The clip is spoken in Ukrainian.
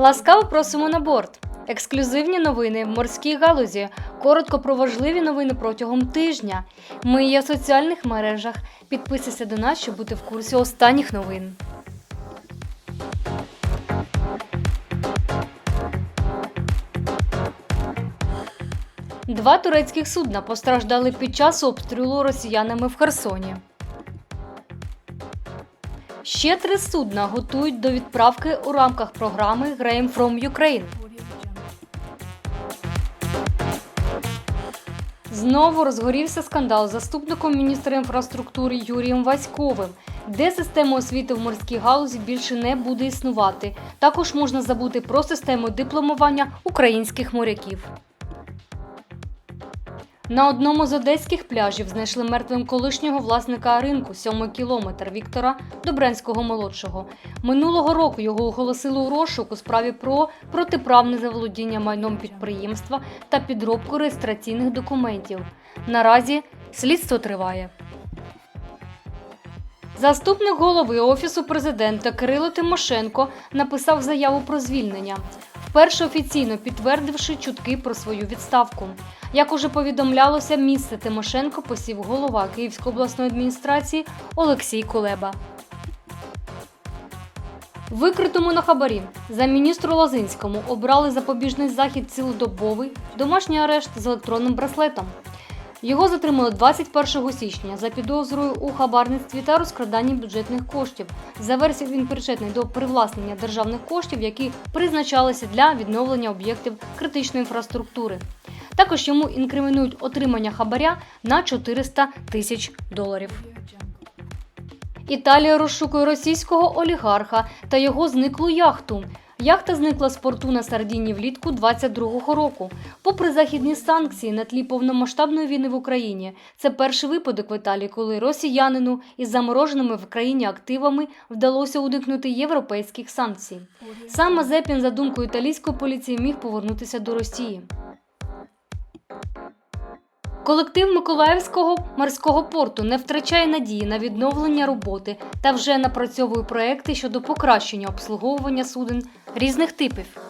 Ласкаво просимо на борт. Ексклюзивні новини в морській галузі. Коротко про важливі новини протягом тижня. Ми є в соціальних мережах. Підписуйся до нас, щоб бути в курсі останніх новин. Два турецьких судна постраждали під час обстрілу росіянами в Херсоні. Ще три судна готують до відправки у рамках програми Grain from Ukraine. Знову розгорівся скандал заступником міністра інфраструктури Юрієм Васьковим, де система освіти в морській галузі більше не буде існувати. Також можна забути про систему дипломування українських моряків. На одному з одеських пляжів знайшли мертвим колишнього власника ринку сьомий кілометр Віктора Добренського молодшого. Минулого року його оголосили у розшук у справі про протиправне заволодіння майном підприємства та підробку реєстраційних документів. Наразі слідство триває. Заступник голови Офісу президента Кирило Тимошенко написав заяву про звільнення, вперше офіційно підтвердивши чутки про свою відставку. Як уже повідомлялося, місце Тимошенко посів голова Київської обласної адміністрації Олексій Кулеба. Викритому на хабарі за міністру Лозинському обрали запобіжний захід цілодобовий домашній арешт з електронним браслетом. Його затримали 21 січня за підозрою у хабарництві та розкраданні бюджетних коштів. За версією він причетний до привласнення державних коштів, які призначалися для відновлення об'єктів критичної інфраструктури. Також йому інкримінують отримання хабаря на 400 тисяч доларів. Італія розшукує російського олігарха та його зниклу яхту. Яхта зникла з порту на Сардіні влітку 22-го року. Попри західні санкції на тлі повномасштабної війни в Україні, це перший випадок в Італії, коли росіянину із замороженими в країні активами вдалося уникнути європейських санкцій. Сам Мазепін, за думкою італійської поліції, міг повернутися до Росії. Колектив Миколаївського морського порту не втрачає надії на відновлення роботи та вже напрацьовує проекти щодо покращення обслуговування суден різних типів.